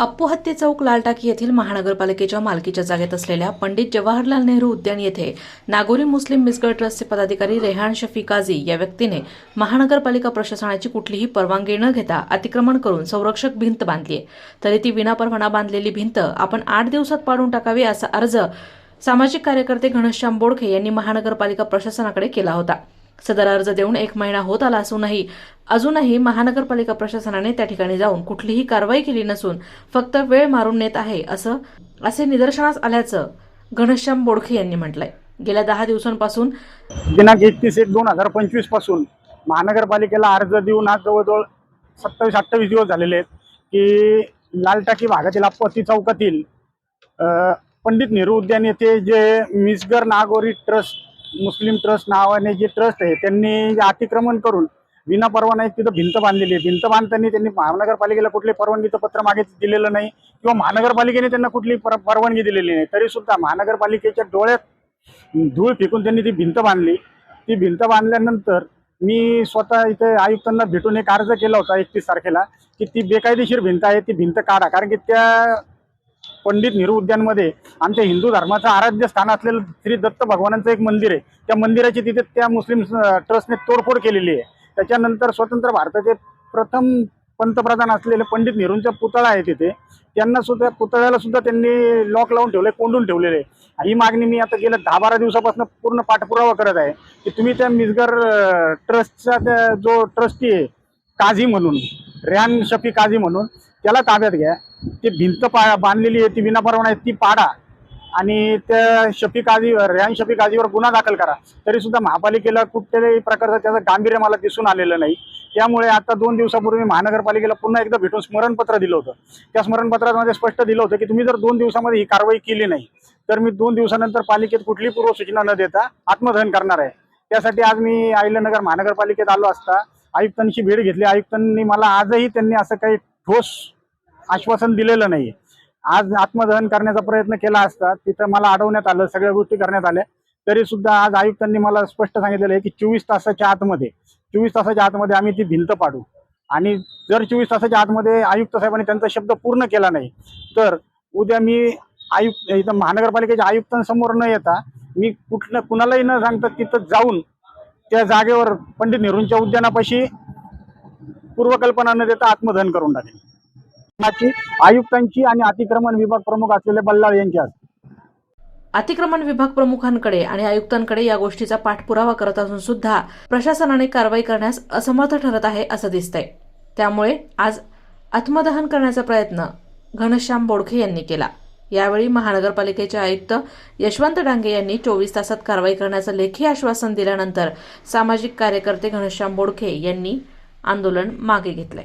अप्पू हत्ती चौक लालटाकी येथील महानगरपालिकेच्या मालकीच्या जागेत असलेल्या पंडित जवाहरलाल नेहरू उद्यान येथे नागोरी मुस्लिम मिसगड ट्रस्टचे पदाधिकारी रेहान शफी काझी या व्यक्तीने महानगरपालिका प्रशासनाची कुठलीही परवानगी न घेता अतिक्रमण करून संरक्षक भिंत बांधली आहे. तरी ती विनापरवाना बांधलेली भिंत आपण आठ दिवसात पाडून टाकावी असा अर्ज सामाजिक कार्यकर्ते घनश्याम बोडखे यांनी महानगरपालिका प्रशासनाकडे केला होता. सदर अर्ज देऊन एक महिना होत आला असूनही अजूनही महानगरपालिका प्रशासनाने त्या ठिकाणी जाऊन कुठलीही कारवाई केली नसून फक्त वेळ मारून नेत आहे असं असे निदर्शनास आल्याचं घनश्याम बोडखे यांनी म्हटलंय. गेल्या दहा दिवसांपासून दिनांक एकतीस एक दोन हजार पंचवीसपासून महानगरपालिकेला अर्ज देऊन आज जवळजवळ सत्तावीस अठ्ठावीस दिवस झालेले आहेत की लालटाकी भागातील आपत्ती चौकातील पंडित नेहरू उद्यान येथे जे Misgar Nagori trust Muslim trust नावाने जे ट्रस्ट आहे त्यांनी जे अतिक्रमण करून विना परवाना एक तिथं भिंत बांधलेली आहे. भिंत बांधताना त्यांनी महानगरपालिकेला कुठले परवानगीचं पत्र मागे दिलेलं नाही किंवा महानगरपालिकेने त्यांना कुठली पर परवानगी दिलेली नाही. तरी सुद्धा महानगरपालिकेच्या डोळ्यात धूळ फेकून त्यांनी ती भिंत बांधली. ती भिंत बांधल्यानंतर मी स्वतः इथे आयुक्तांना भेटून एक अर्ज केला होता एकतीस तारखेला की ती बेकायदेशीर भिंत आहे ती भिंत काढा. कारण की त्या पंडित नेहरू उद्यानमध्ये आमच्या हिंदू धर्माचं आराध्य स्थान असलेलं श्री दत्त भगवानांचं एक मंदिर आहे. त्या मंदिराची तिथे त्या मुस्लिम ट्रस्टने तोडफोड केलेली आहे. त्याच्यानंतर स्वतंत्र भारताचे प्रथम पंतप्रधान असलेले पंडित नेहरूंचा पुतळा आहे तिथे. त्यांना सुद्धा पुतळ्याला सुद्धा त्यांनी लॉक लावून ठेवले कोंडून ठेवलेले आहे. ही मागणी मी आता गेल्या दहा बारा दिवसापासून पूर्ण पाठपुरावा करत आहे की तुम्ही त्या मिसगर ट्रस्टचा त्या जो ट्रस्टी आहे काझी म्हणून रेहान शफी काझी म्हणून त्याला ताब्यात घ्या. ती भिंत पा बांधलेली आहे ती विनापरवाना आहे ती पाडा. आणि त्या शफी काझी रॅन शफी काझीवर गुन्हा दाखल करा. तरी सुद्धा महापालिकेला कुठल्याही प्रकारचं त्याचं गांभीर्य मला दिसून आलेलं नाही. त्यामुळे आता दोन दिवसापूर्वी महानगरपालिकेला पुन्हा एकदा भेटून स्मरणपत्र दिलं होतं. त्या स्मरणपत्रामध्ये स्पष्ट दिलं होतं की तुम्ही जर दोन दिवसामध्ये ही कारवाई केली नाही तर मी दोन दिवसानंतर पालिकेत कुठलीही पूर्वसूचना न देता आत्मदहन करणार आहे. त्यासाठी आज मी अहिल्यानगर महानगरपालिकेत आलो असता. आयुक्तांची भेट घेतली. आयुक्तांनी मला आजही त्यांनी असं काही ठोस आश्वासन दिलेलं नाही आज आत्मदहन करण्याचा प्रयत्न केला असता तिथं मला अडवण्यात आलं सगळ्या गोष्टी करण्यात आल्या. तरी सुद्धा आज आयुक्तांनी मला स्पष्ट सांगितलेलं आहे की चोवीस तासाच्या आतमध्ये चोवीस तासाच्या आतमध्ये आम्ही ती भिंत पाडू. आणि जर चोवीस तासाच्या आतमध्ये आयुक्त साहेबांनी त्यांचा शब्द पूर्ण केला नाही तर उद्या मी आयुक्त इथं महानगरपालिकेच्या आयुक्तांसमोर न येता मी कुठलं कुणालाही न सांगता तिथं जाऊन त्या जागेवर पंडित नेहरूंच्या उद्यानापाशी पूर्वकल्पना न देता आत्मदहन करून टाकेल आयुक्तांची आणि अतिक्रमण विभाग प्रमुख असलेले बल्लाळ यांची असते अतिक्रमण विभाग प्रमुखांकडे आणि आयुक्तांकडे या गोष्टीचा पाठपुरावा करत असून सुद्धा प्रशासनाने कारवाई करण्यास असमर्थ ठरत आहे असं दिसतंय. त्यामुळे आज आत्मदहन करण्याचा प्रयत्न घनश्याम बोडखे यांनी केला. यावेळी महानगरपालिकेचे आयुक्त यशवंत डांगे यांनी चोवीस तासात कारवाई करण्याचं लेखी आश्वासन दिल्यानंतर सामाजिक कार्यकर्ते घनश्याम बोडखे यांनी आंदोलन मागे घेतलंय.